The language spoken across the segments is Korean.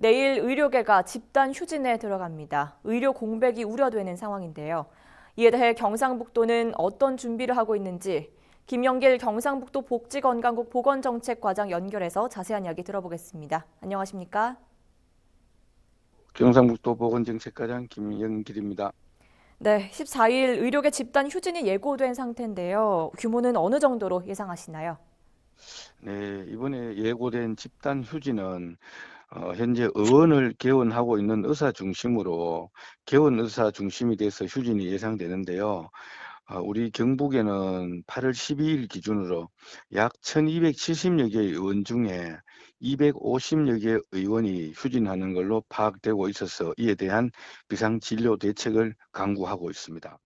내일 의료계가 집단 휴진에 들어갑니다. 의료 공백이 우려되는 상황인데요. 이에 대해 경상북도는 어떤 준비를 하고 있는지 김영길 경상북도 복지건강국 보건정책과장 연결해서 자세한 이야기 들어보겠습니다. 안녕하십니까? 경상북도 보건정책과장 김영길입니다. 네, 14일 의료계 집단 휴진이 예고된 상태인데요. 규모는 어느 정도로 예상하시나요? 네, 이번에 예고된 집단 휴진은 어, 현재 의원을 개원하고 있는 의사 중심으로 개원 의사 중심이 돼서 휴진이 예상되는데요. 어, 우리 경북에는 8월 12일 기준으로 약 1270여 개의 의원 중에 250여 개 의원이 휴진하는 걸로 파악되고 있어서 이에 대한 비상진료 대책을 강구하고 있습니다.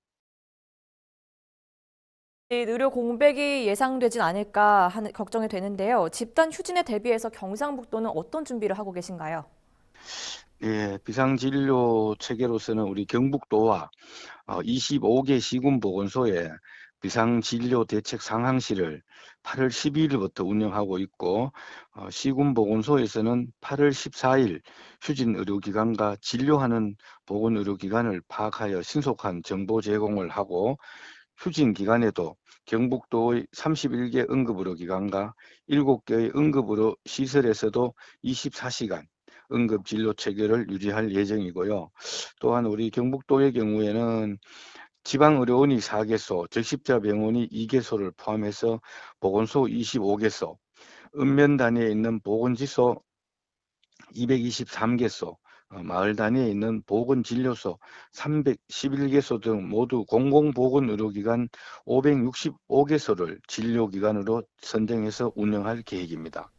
의료 공백이 예상되진 않을까 하는 걱정이 되는데요. 집단 휴진에 대비해서 경상북도는 어떤 준비를 하고 계신가요? 예, 비상진료 체계로서는 우리 경북도와 어, 25개 시군 보건소에 비상진료 대책 상황실을 8월 12일부터 운영하고 있고 어, 시군 보건소에서는 8월 14일 휴진 의료기관과 진료하는 보건의료기관을 파악하여 신속한 정보 제공을 하고 휴진 기간에도 경북도의 31개 응급의료 기관과 7개의 응급의료 시설에서도 24시간 응급 진료 체계를 유지할 예정이고요. 또한 우리 경북도의 경우에는 지방의료원이 4개소, 적십자 병원이 2개소를 포함해서 보건소 25개소, 읍면 단위에 있는 보건지소 223개소, 어, 마을 단위에 있는 보건진료소 311개소 등 모두 공공보건의료기관 565개소를 진료기관으로 선정해서 운영할 계획입니다.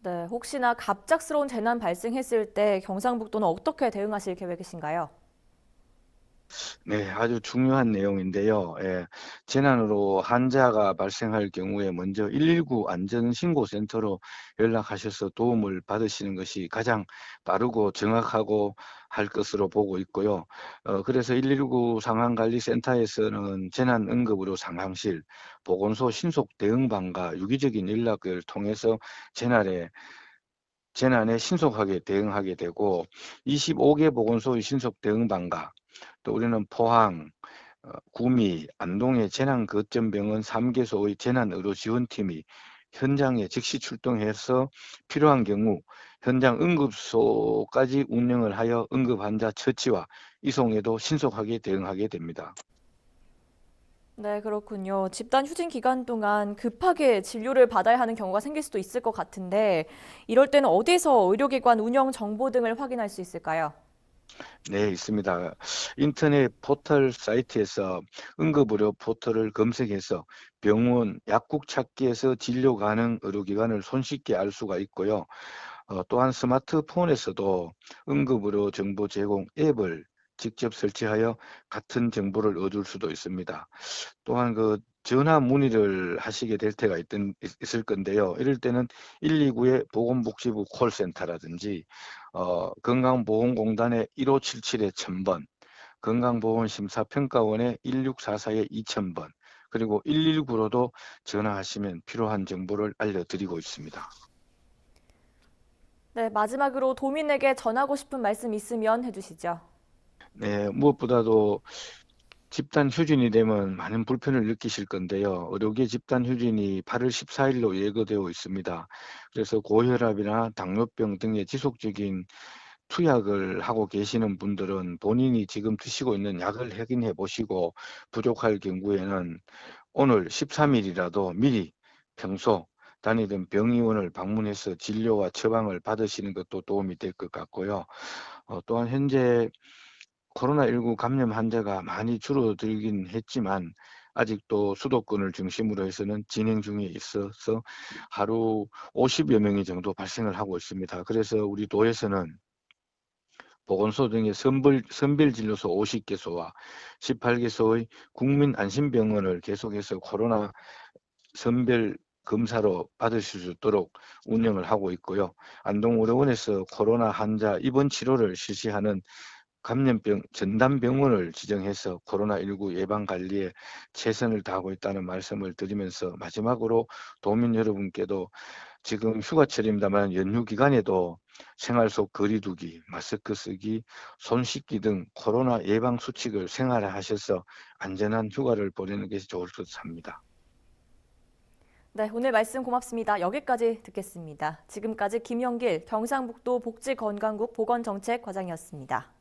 네, 혹시나 갑작스러운 재난 발생했을 때 경상북도는 어떻게 대응하실 계획이신가요? 네, 아주 중요한 내용인데요. 예, 재난으로 환자가 발생할 경우에 먼저 119 안전신고센터로 연락하셔서 도움을 받으시는 것이 가장 빠르고 정확하고 할 것으로 보고 있고요. 어, 그래서 119 상황관리센터에서는 재난응급으로 상황실, 보건소 신속 대응반과 유기적인 연락을 통해서 재난에 재난에 신속하게 대응하게 되고 25개 보건소의 신속 대응반과 또 우리는 포항, 어, 구미, 안동의 재난거점병원 3개소의 재난의료지원팀이 현장에 즉시 출동해서 필요한 경우 현장 응급소까지 운영을 하여 응급 환자 처치와 이송에도 신속하게 대응하게 됩니다. 네, 그렇군요. 집단 휴진 기간 동안 급하게 진료를 받아야 하는 경우가 생길 수도 있을 것 같은데, 이럴 때는 어디서 의료기관 운영 정보 등을 확인할 수 있을까요? 네, 있습니다. 인터넷 포털 사이트에서 응급의료 포털을 검색해서 병원, 약국 찾기에서 진료 가능 의료기관을 손쉽게 알 수가 있고요. 어, 또한 스마트폰에서도 응급의료 정보 제공 앱을 직접 설치하여 같은 정보를 얻을 수도 있습니다. 또한 그 전화 문의를 하시게 될 때가 있던, 있- 있을 건데요. 이럴 때는 129의 보건복지부 콜센터라든지 어, 건강보험공단의 1577의 1000번, 건강보험심사평가원의 1644의 2000번, 그리고 119로도 전화하시면 필요한 정보를 알려드리고 있습니다. 네, 마지막으로 도민에게 전하고 싶은 말씀 있으면 해주시죠. 네, 무엇보다도 집단 휴진이 되면 많은 불편을 느끼실 건데요. 의료계 집단 휴진이 8월 14일로 예고되어 있습니다. 그래서 고혈압이나 당뇨병 등의 지속적인 투약을 하고 계시는 분들은 본인이 지금 드시고 있는 약을 확인해 보시고 부족할 경우에는 오늘 13일이라도 미리 평소 다니던 병의원을 방문해서 진료와 처방을 받으시는 것도 도움이 될 것 같고요. 어, 또한 현재 코로나19 감염 환자가 많이 줄어들긴 했지만 아직도 수도권을 중심으로 해서는 진행 중에 있어서 하루 50여 명이 정도 발생을 하고 있습니다. 그래서 우리 도에서는 보건소 등의 선별, 선별 진료소 50개소와 18개소의 국민안심병원을 계속해서 코로나 선별 검사로 받으실 수 있도록 운영을 하고 있고요. 안동의료원에서 코로나 환자 입원 치료를 실시하는 감염병 전담병원을 지정해서 코로나19 예방 관리에 최선을 다하고 있다는 말씀을 드리면서 마지막으로 도민 여러분께도 지금 휴가철입니다만 연휴 기간에도 생활 속 거리두기, 마스크 쓰기, 손 씻기 등 코로나 예방 수칙을 생활하셔서 안전한 휴가를 보내는 것이 좋을 것 합니다. 네, 오늘 말씀 고맙습니다. 여기까지 듣겠습니다. 지금까지 김영길 경상북도 복지건강국 보건정책과장이었습니다.